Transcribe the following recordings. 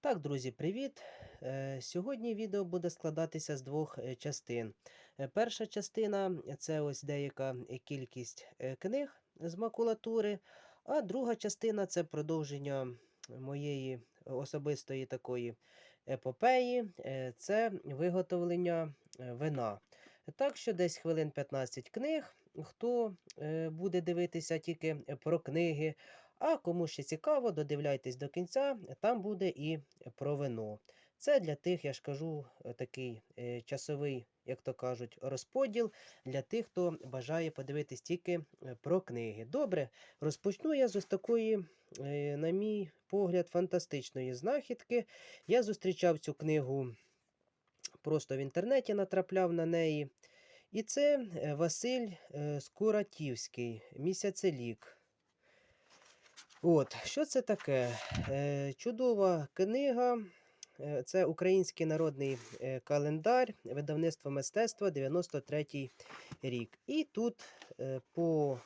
Так, друзі, привіт! Е, Сьогодні відео буде складатися з двох е, частин. Е, Перша частина це ось деяка кількість книг з макулатури, а друга частина це продовження моєї особистої такої епопеї, це виготовлення вина. Так що десь хвилин 15 книг. Хто буде дивитися тільки про книги, а кому ще цікаво, додивляйтесь до кінця, там буде і про вино. Це для тих, я ж кажу, е, такий е, часовий, як то кажуть, розподіл для тих, хто бажає подивитись тільки е, про книги. Добре, розпочну я з ось такої, на мій погляд, фантастичної знахідки. Я зустрічав цю книгу просто в інтернеті, натрапляв на неї. І це Василь Скуратівський, місяцелік. От, що це таке? Е, Чудова книга. Е, Це Український народний е, календар, видавництво мистецтва 93 рік. І тут е, по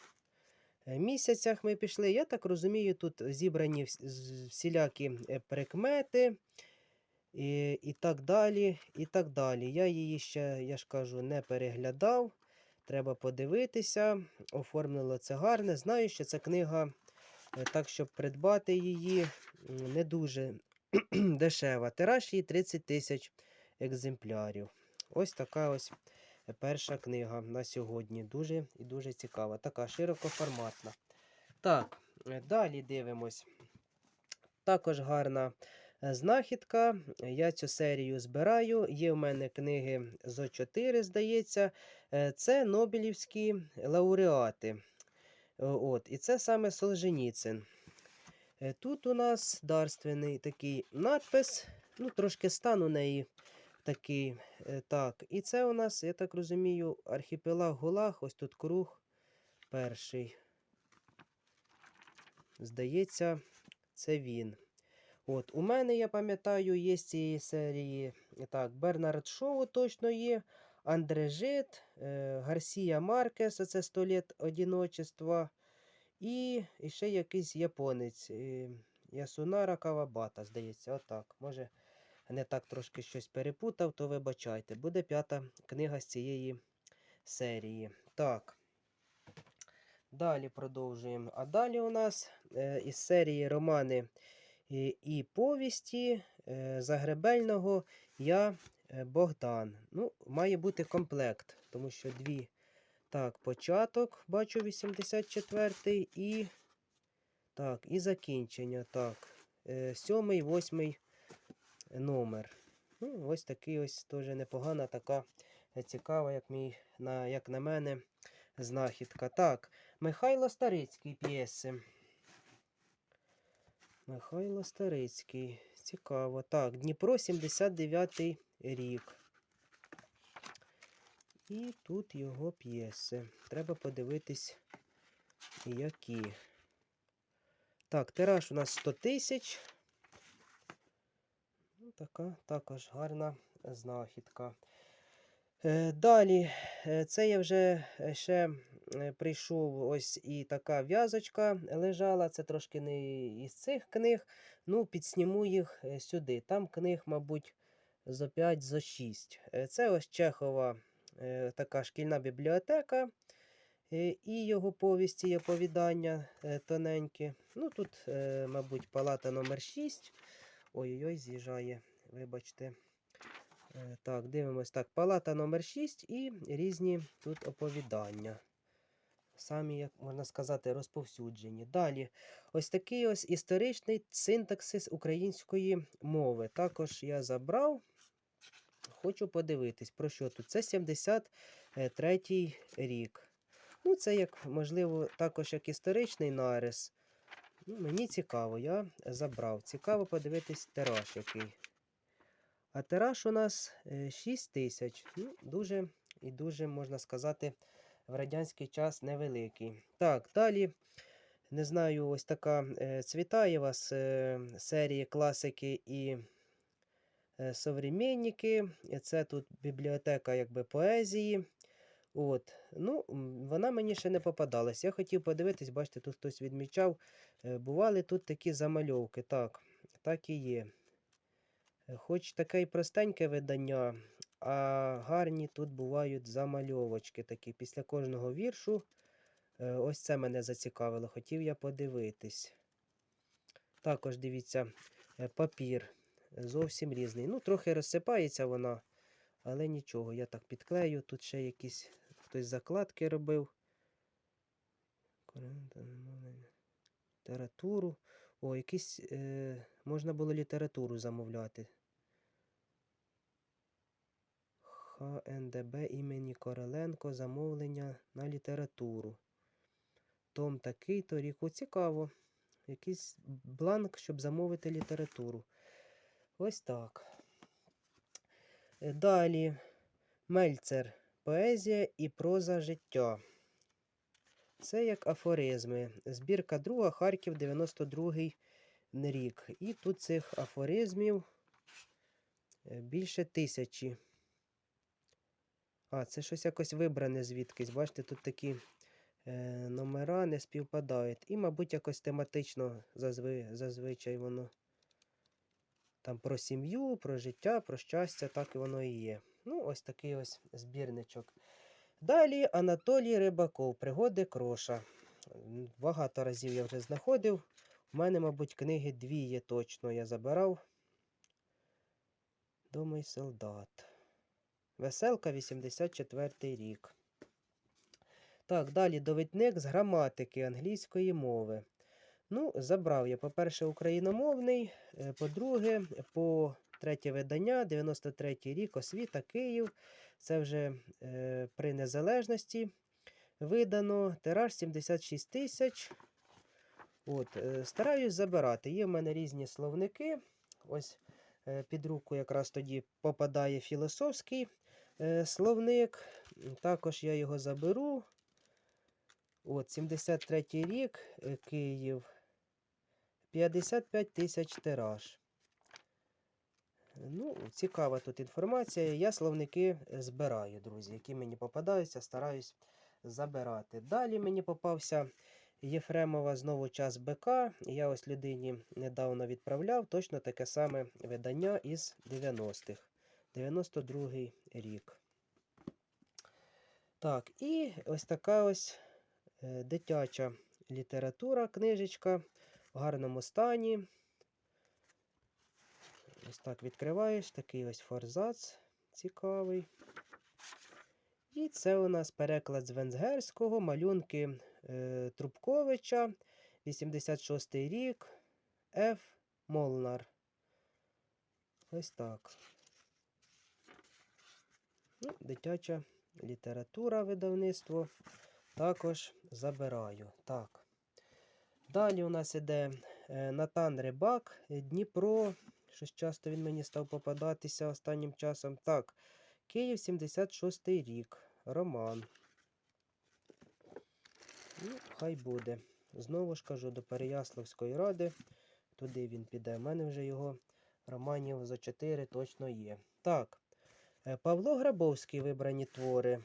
місяцях ми пішли. Я так розумію, тут зібрані всілякі прикмети і, і так далі. і так далі. Я її ще, я ж кажу, не переглядав. Треба подивитися. Оформлено це гарне. Знаю, що ця книга, так щоб придбати її, не дуже дешева. Тираж її 30 тисяч екземплярів. Ось така ось перша книга на сьогодні. Дуже і дуже цікава. Така широкоформатна. Так, е, далі дивимось. Також гарна е, знахідка. Я цю серію збираю. Є в мене книги зо 4, здається. Е, Це Нобелівські лауреати. Е, От, і це саме Солженіцин. Е, Тут у нас дарственний такий надпис. Ну, трошки стан у неї такий. е, Так, і це у нас, я так розумію, архіпелаг Гулаг. Ось тут круг перший. Здається, це він. От, у мене, я пам'ятаю, є з цієї серії. Так, Бернард Шоу точно є. Андрежит, е, Гарсія Маркес, оце 100 літ одіночества. І, ще якийсь японець. е, Ясунара Кавабата, здається, отак. Може, не так трошки щось перепутав, то вибачайте. Буде п'ята книга з цієї серії. Так. Далі продовжуємо. А далі у нас е, із серії романи і, і повісті е, Загребельного Я е, Богдан. Ну, має бути комплект, тому що дві. Так, початок, бачу, 84-й і. Так, і закінчення. Так. Е, сьомий, восьмий номер. Ну, ось такий ось теж непогана, така е, цікава, як, мій, на, як на мене, знахідка. Так, Михайло Старицький п'єси. Михайло Старицький. Цікаво. Так, Дніпро 79 рік. І тут його п'єси. Треба подивитись, які. Так, тираж у нас 100 тисяч. Ну, така також гарна знахідка. Е, Далі, е, це я вже е, ще прийшов ось і така в'язочка лежала. Це трошки не із цих книг. Ну, підсніму їх сюди. Там книг, мабуть, зо 5, зо 6. Е, Це ось Чехова е, така шкільна бібліотека. е, І його повісті і оповідання тоненькі. Ну, тут, мабуть, палата номер 6. Ой-ой-ой, з'їжджає, вибачте. Так, дивимось. Так, палата номер 6 і різні тут оповідання. Самі, як можна сказати, розповсюджені. Далі, ось такий ось історичний синтаксис української мови. Також я забрав. Хочу подивитись, про що тут. Це 73 рік. Ну, це як, можливо, також як історичний нарис. Ну, мені цікаво, я забрав. Цікаво подивитись тираж який. А тираж у нас 6 тисяч. Ну, дуже і дуже, можна сказати, в радянський час невеликий. Так, далі. Не знаю, ось така е, Цвітаєва з е, серії класики і е, современники. Е, Це тут бібліотека якби поезії. От. Ну, вона мені ще не попадалась. Я хотів подивитись, бачите, тут хтось відмічав. е, Бували тут такі замальовки. Так, так і є. Е, Хоч таке й простеньке видання, а гарні тут бувають замальовочки такі. Після кожного віршу. Е, Ось це мене зацікавило, хотів я подивитись. Також дивіться, папір зовсім різний. Ну, трохи розсипається вона, але нічого, я так підклею. Тут ще якісь хтось закладки робив. Немовлення. Літературу. О, якісь е, можна було літературу замовляти. ХНДБ імені Короленко замовлення на літературу. Том такий то ріку цікаво. Якийсь бланк, щоб замовити літературу. Ось так. Далі Мельцер. Поезія і проза життя. Це як афоризми. Збірка друга, Харків, 92-й рік. І тут цих афоризмів е, більше тисячі. А, це щось якось вибране звідкись. Бачите, тут такі е, номера не співпадають. І, мабуть, якось тематично зазви, зазвичай воно там про сім'ю, про життя, про щастя, так і воно і є. Ну, ось такий ось збірничок. Далі Анатолій Рибаков, пригоди Кроша. Багато разів я вже знаходив. У мене, мабуть, книги дві є точно. Я забирав. Дома й солдат. Веселка, 84 рік. Так, далі довідник з граматики англійської мови. Ну, забрав я, по-перше, україномовний, е, по-друге, по третє видання, 93-й рік, освіта, Київ. Це вже е, при незалежності видано. Тираж 76 тисяч. От, е, стараюсь забирати. Є в мене різні словники. Ось е, під руку якраз тоді попадає філософський е, словник. Також я його заберу. От, 73 рік, е, Київ. 55 тисяч тираж. Ну, цікава тут інформація. Я словники збираю, друзі, які мені попадаються, стараюсь забирати. Далі мені попався Єфремова знову час БК. Я ось людині недавно відправляв точно таке саме видання із 90-х. 92-й рік. Так, і ось така ось е, дитяча література, книжечка в гарному стані. Ось так відкриваєш, такий ось форзац цікавий. І це у нас переклад з венгерського, малюнки е, Трубковича, 86 рік, Ф. Молнар. Ось так. Ну, дитяча література видавництво. Також забираю. Так. Далі у нас іде е, Натан Рибак, е, Дніпро. Щось часто він мені став попадатися останнім часом. Так, Київ 76 рік. Роман. Ну, хай буде. Знову ж кажу, до Переяславської ради. Туди він піде. У мене вже його романів за 4 точно є. Так. е, Павло Грабовський вибрані твори.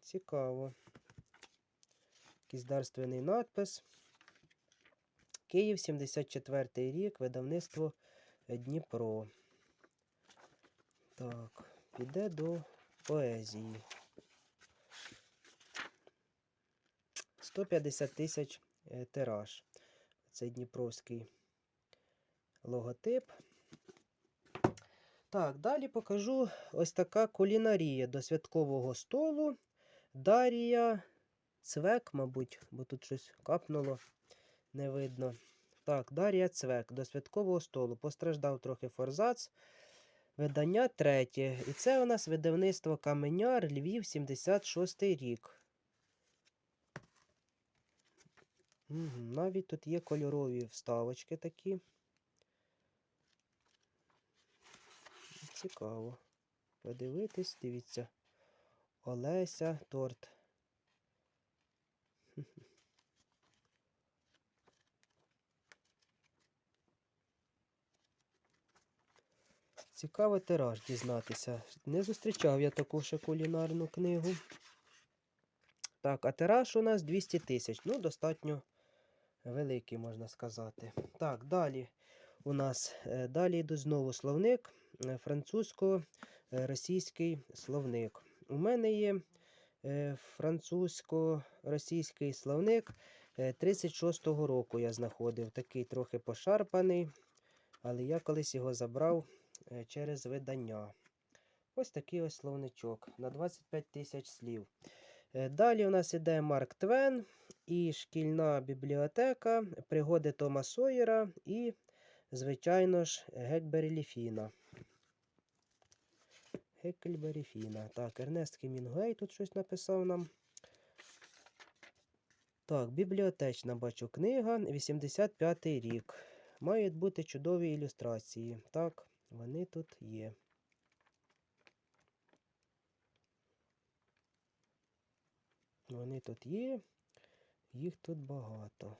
Цікаво. Якийсь дарственний надпис. Київ, 74 рік, видавництво е, Дніпро. Так, піде до поезії. 150 тисяч е, тираж. Це Дніпровський логотип. Так, далі покажу ось така кулінарія до святкового столу. Дарія Цвек, мабуть, бо тут щось капнуло, не видно. Так, Дар'я Цвек до святкового столу. Постраждав трохи форзац. Видання третє. І це у нас видавництво Каменяр Львів 76 рік. Угу, навіть тут є кольорові вставочки такі. Цікаво. Подивитись, дивіться. Олеся торт. Цікавий тираж дізнатися. Не зустрічав я таку ще кулінарну книгу. Так, а тираж у нас 200 тисяч. Ну, достатньо великий, можна сказати. Так, далі у нас е, далі йду знову словник. е, французько-російський словник. У мене є е, французько-російський словник е, 36-го року я знаходив. Такий трохи пошарпаний, але я колись його забрав е, через видання. Ось такий ось словничок на 25 тисяч слів. Е, Далі у нас іде Марк Твен і шкільна бібліотека, пригоди Тома Сойера і, звичайно ж, Гекбері Фіна. Геккельбері Фіна. Так, Ернест Хемінгуей тут щось написав нам. Так, бібліотечна бачу книга, 85-й рік. Мають бути чудові ілюстрації. Так, вони тут є. Вони тут є, їх тут багато.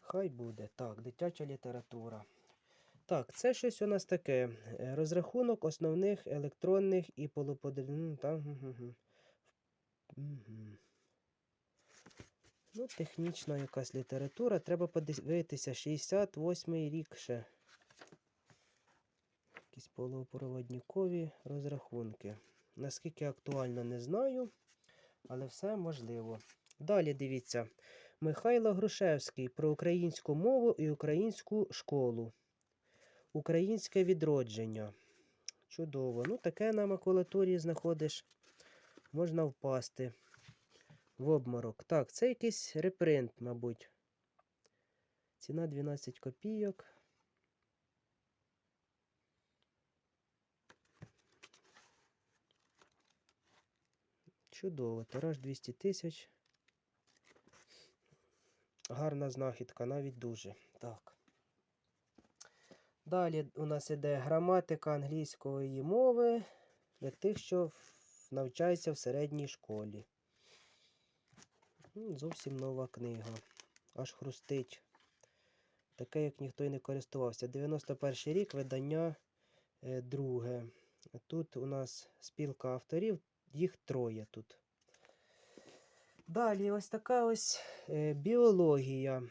Хай буде. Так, дитяча література. Так, це щось у нас таке. е, Розрахунок основних електронних і полуподібних. Так, угу. Ну, технічна якась література. Треба подивитися. 68-й рік ще. Якісь полупроводникові розрахунки. Наскільки актуально, не знаю, але все можливо. Далі дивіться. Михайло Грушевський про українську мову і українську школу. Українське відродження. Чудово. Ну, таке на макулатурі знаходиш. Можна впасти в обморок. Так, це якийсь репринт, мабуть. Ціна 12 копійок. Чудово. Тираж 200 тисяч. Гарна знахідка, навіть дуже. Так. Далі у нас іде граматика англійської мови для тих, що навчаються в середній школі. Зовсім нова книга. Аж хрустить. Таке, як ніхто й не користувався. 91 рік, видання е, друге. Тут у нас спілка авторів, їх троє тут. Далі ось така ось е, біологія.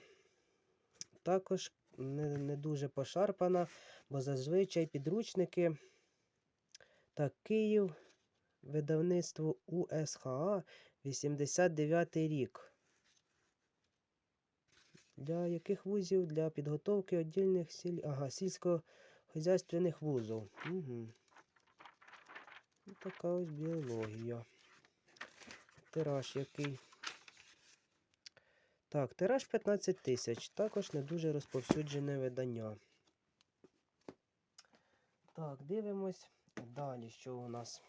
Також не, не дуже пошарпана, бо зазвичай підручники. Так, Київ, видавництво УСХА, 89 рік. Для яких вузів? Для підготовки віддільних сіль... ага, сільськогосподарських вузів. Угу. Така ось біологія. Тираж який. Так, тираж 15 тисяч. Також не дуже розповсюджене видання. Так, дивимось далі, що у нас.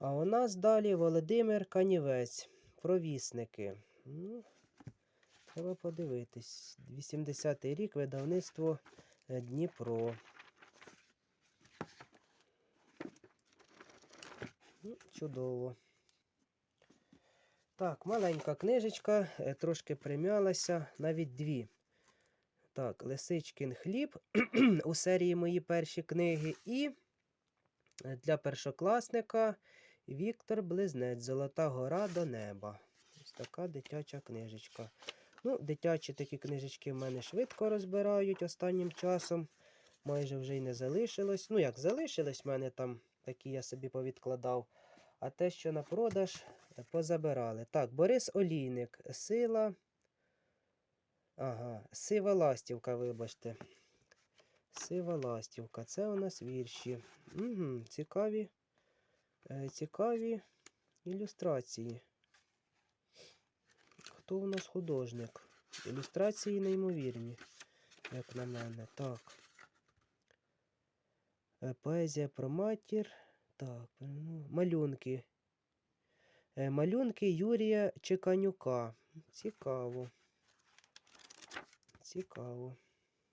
А у нас далі Володимир Канівець. Провісники. Ну, треба подивитись. 80-й рік видавництво е, Дніпро. Ну, чудово. Так, маленька книжечка, е, трошки примялася, навіть дві. Так, Лисичкін хліб у серії мої перші книги. І е, для першокласника Віктор Близнець Золота гора до неба. Ось така дитяча книжечка. Ну, дитячі такі книжечки в мене швидко розбирають останнім часом. Майже вже й не залишилось. Ну, як залишилось в мене там, такі я собі повідкладав. А те, що на продаж, е, позабирали. Так, Борис Олійник. Сила. Ага, сива ластівка, вибачте. Сива ластівка. Це у нас вірші. Угу, цікаві. Е, цікаві ілюстрації. Хто у нас художник? Ілюстрації неймовірні, як на мене. Так. Е, Поезія про матір. Так, ну, малюнки. Е, Малюнки Юрія Чеканюка. Цікаво. Цікаво.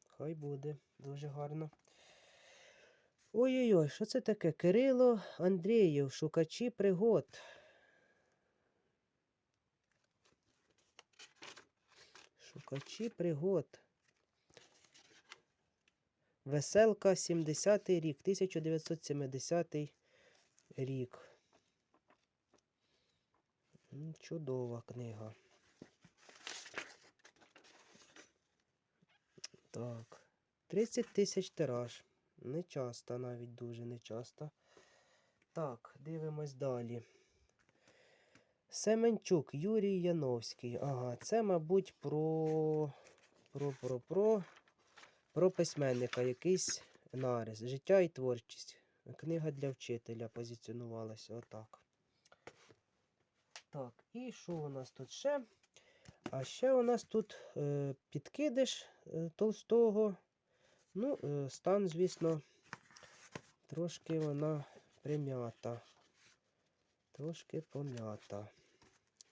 Хай буде. Дуже гарно. Ой-ой-ой, що це таке? Кирило Андрієв, шукачі пригод. Шукачі пригод. Веселка 70-й рік, 1970 рік. Чудова книга. Так. 30 тисяч тираж. Не часто, навіть дуже не часто. Так, дивимось далі. Семенчук Юрій Яновський. Ага, це, мабуть, про. Про, про, про, про письменника, якийсь нарис. Життя і творчість. Книга для вчителя позиціонувалася отак. Так, і що у нас тут ще? А ще у нас тут е, підкидиш е, Толстого. Ну, е, стан, звісно, трошки вона прим'ята. Трошки пом'ята.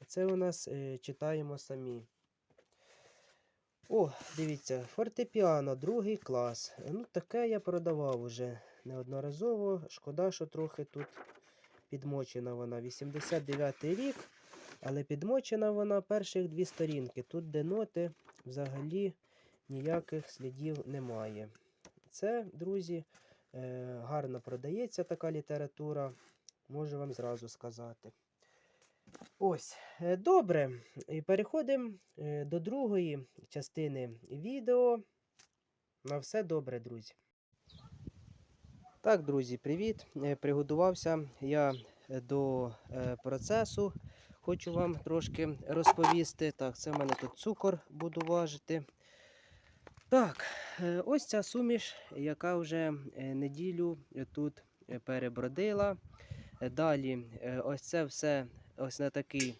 Це у нас е, читаємо самі. О, дивіться, фортепіано, другий клас. Ну, таке я продавав уже неодноразово. Шкода, що трохи тут підмочена вона. 89-й рік, але підмочена вона перших дві сторінки. Тут, де ноти, взагалі ніяких слідів немає. Це, друзі, е, гарно продається така література, можу вам зразу сказати. Ось, е, добре. Переходимо е, до другої частини відео. На все добре, друзі. Так, друзі, привіт. Приготувався я до процесу. Хочу вам трошки розповісти. Так, це в мене тут цукор буду важити. Так, е, ось ця суміш, яка вже е, неділю тут е, перебродила. Далі, ось це все ось на такий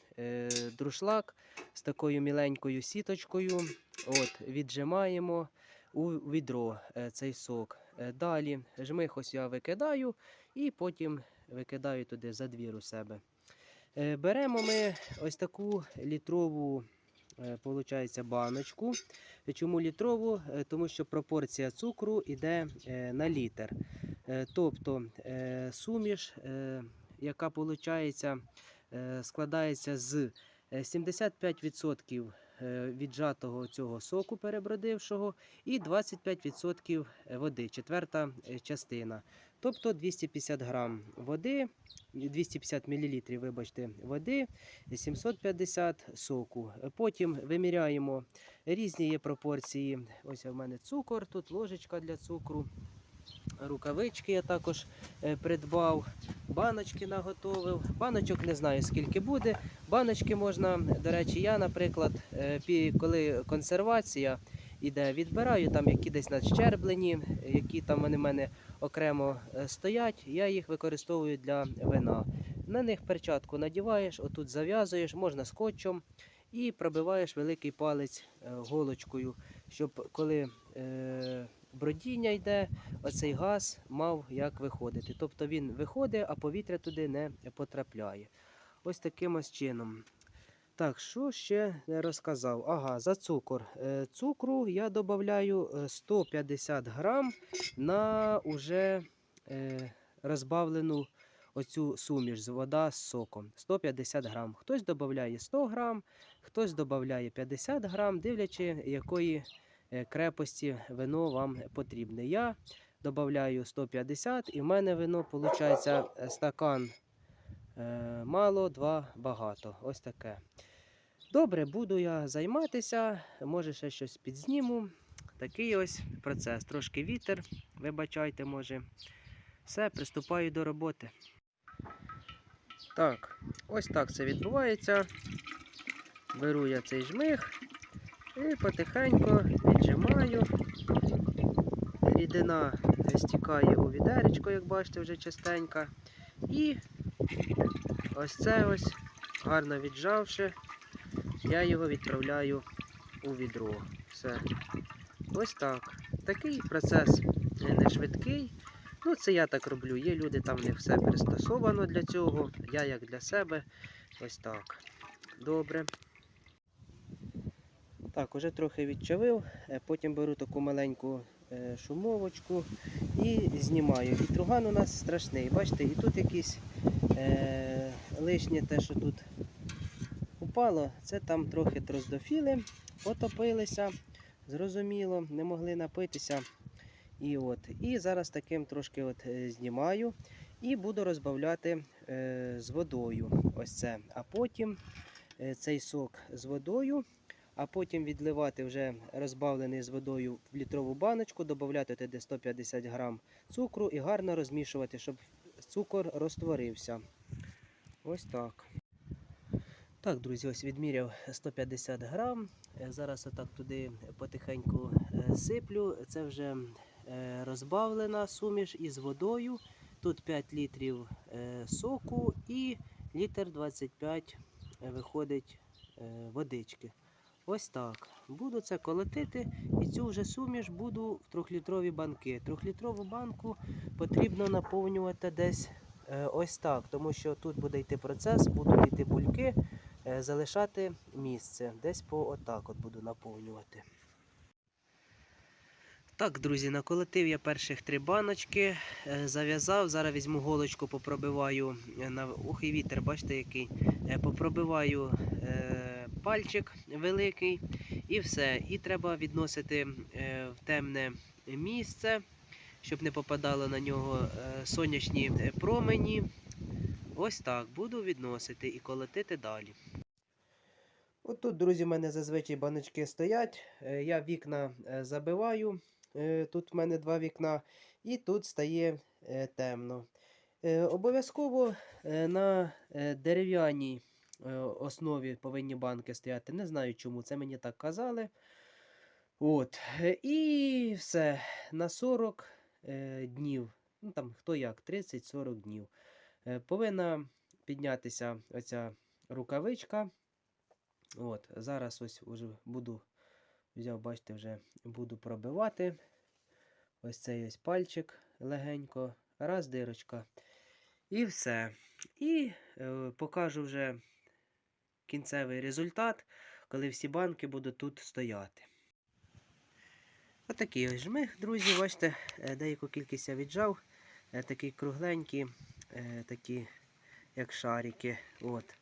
друшлак з такою міленькою сіточкою. От, віджимаємо у відро цей сок. Далі жмих ось я викидаю і потім викидаю туди за двір у себе. Беремо ми ось таку літрову получається, баночку. Чому літрову? Е, Тому що пропорція цукру йде е, на літр. Е, Тобто е, суміш, е, яка е, складається з е, 75% е, віджатого цього соку перебродившого і 25% води, четверта е, частина. Тобто 250 грам води, 250 мл, вибачте, води, 750 соку. Потім виміряємо різні є пропорції. Ось в мене цукор, тут ложечка для цукру. Рукавички я також е, придбав, баночки наготовив. Баночок не знаю скільки буде. Баночки можна, до речі, я, наприклад, е, коли консервація іде, відбираю там які десь надщерблені, які там вони в мене окремо е, стоять. Я їх використовую для вина. На них перчатку надіваєш, отут зав'язуєш, можна скотчем і пробиваєш великий палець голочкою, щоб коли бродіння йде, оцей газ мав як виходити. Тобто він виходить, а повітря туди не потрапляє. Ось таким ось чином. Так, що ще розказав? Ага, за цукор. Е, Цукру я додаю 150 грам на уже е, розбавлену оцю суміш з вода з соком. 150 грам. Хтось додає 100 грам, хтось додає 50 грам, дивлячи, якої е, крепості вино вам потрібне. Я додаю 150 і в мене вино виходить стакан е, мало, два багато. Ось таке. Добре, буду я займатися, може ще щось підзніму. Такий ось процес. Трошки вітер, вибачайте, може. Все, приступаю до роботи. Так, ось так це відбувається. Беру я цей жмих і потихеньку віджимаю. Рідина стікає у відеречко, як бачите, вже частенько. І ось це ось, гарно віджавши, я його відправляю у відро. Все. Ось так. Такий процес не швидкий. Ну, це я так роблю. Є люди, там них все пристосовано для цього. Я як для себе. Ось так. Добре. Так, уже трохи відчавив. Е, Потім беру таку маленьку е, шумовочку і знімаю. Вітруган у нас страшний. Бачите, і тут якісь е, лишнє те, що тут упало, це там трохи троздофіли, потопилися, зрозуміло, не могли напитися. І от, і зараз таким трошки от знімаю і буду розбавляти з водою. Ось це. А потім цей сок з водою а потім відливати вже розбавлений з водою в літрову баночку, додати туди 150 грам цукру і гарно розмішувати, щоб цукор розтворився. Ось так. Так, друзі, ось відміряв 150 грам. Е, Зараз отак туди потихеньку е, сиплю. Це вже е, розбавлена суміш із водою. Тут 5 літрів соку і літр 25 виходить водички. Ось так. Буду це колотити і цю вже суміш буду в трьохлітрові банки. Трьохлітрову банку потрібно наповнювати десь е, ось так, тому що тут буде йти процес, будуть йти бульки, е, залишати місце. Десь по отак от буду наповнювати. Так, друзі, наколотив я перших три баночки, е, зав'язав. Зараз візьму голочку, попробиваю на ух і вітер, бачите, який. Попробиваю пальчик великий і все. І треба відносити е, в темне місце, щоб не попадало на нього е, сонячні е, промені. Ось так буду відносити і колотити далі. От тут, друзі, в мене зазвичай баночки стоять. Я вікна забиваю. Тут в мене два вікна, і тут стає темно. Обов'язково на дерев'яній основі повинні банки стояти. Не знаю чому, це мені так казали. От. е, І все. На 40 е, днів. Ну там хто як, 30-40 днів. Е, Повинна піднятися оця рукавичка. От, зараз ось уже буду взяв, бачите, вже буду пробивати. Ось цей ось пальчик легенько, раз дирочка. І все. І е, покажу вже кінцевий результат, коли всі банки будуть тут стояти. Отакий ось жмих, друзі, бачите, е, деяку кількість я віджав. Е, такі кругленькі, е, такі як шарики. От.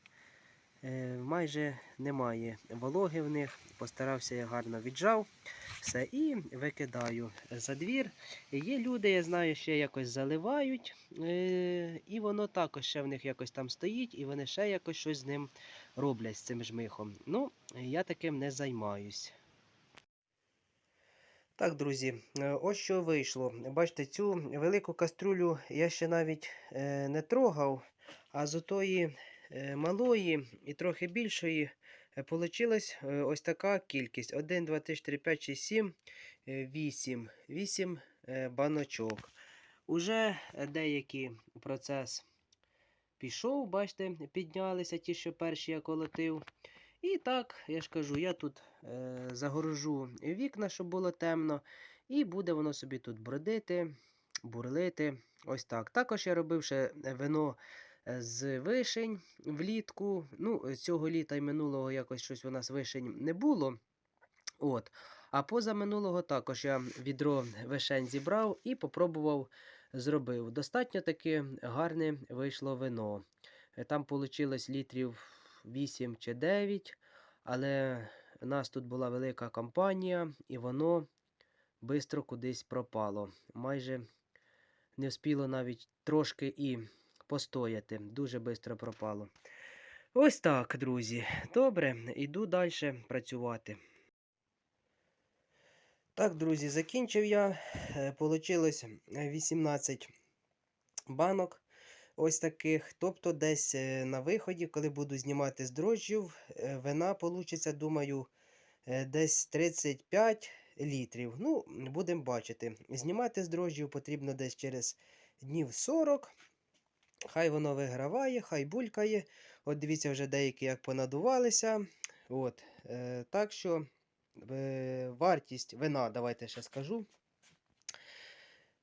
Майже немає вологи в них. Постарався я гарно віджав все і викидаю за двір. Є люди, я знаю, ще якось заливають, і воно також ще в них якось там стоїть, і вони ще якось щось з ним роблять з цим жмихом. Ну, я таким не займаюсь. Так, друзі, е, ось що вийшло. Бачите, цю велику каструлю я ще навіть е, не трогав, а з отої е, малої і трохи більшої е, ось така кількість: 1, 2, 3, 4, 5, 6, 7, 8. 8 е, баночок. Уже деякий процес пішов, бачите, піднялися ті, що перші я колотив. І так, я ж кажу, я тут е, загорожу вікна, щоб було темно, і буде воно собі тут бродити, бурлити. Ось так. Також я робив ще вино е, з вишень влітку. Ну, цього літа і минулого якось щось у нас вишень не було. От. А поза минулого також я відро вишень зібрав і попробував зробив. Достатньо таки гарне вийшло вино. Е, Там вийшло літрів 8 чи 9, але у нас тут була велика компанія, і воно швидко кудись пропало. Майже не вспіло навіть трошки і постояти. Дуже швидко пропало. Ось так, друзі. Добре, йду далі працювати. Так, друзі, закінчив я. Е, Получилось 18 банок ось таких. Тобто, десь е, на виході, коли буду знімати з дрожжів, е, вина получиться, думаю, е, десь 35 літрів. Ну, будемо бачити. Знімати з дрожжів потрібно десь через днів 40. Хай воно виграває, хай булькає. От дивіться, вже деякі як понадувалися. От, е, так що е, вартість вина, давайте ще скажу.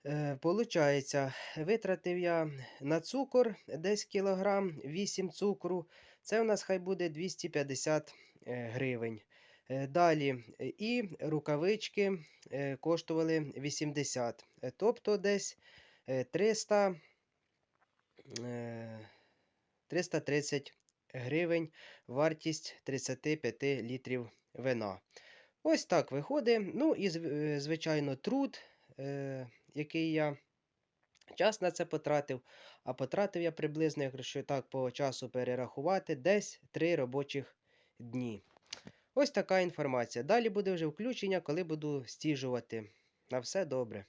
Е, Получається, витратив я на цукор десь кілограм, 8 цукру. Це у нас хай буде 250 е, гривень. Е, Далі і рукавички коштували 80. Е, Тобто десь е, 300, е, 330 гривень вартість 35 літрів вина. Ось так виходить. Ну і, е, звичайно, труд, е, який я час на це потратив. А потратив я приблизно, якщо так по часу перерахувати, десь 3 робочих дні. Ось така інформація. Далі буде вже включення, коли буду стіжувати. На все добре.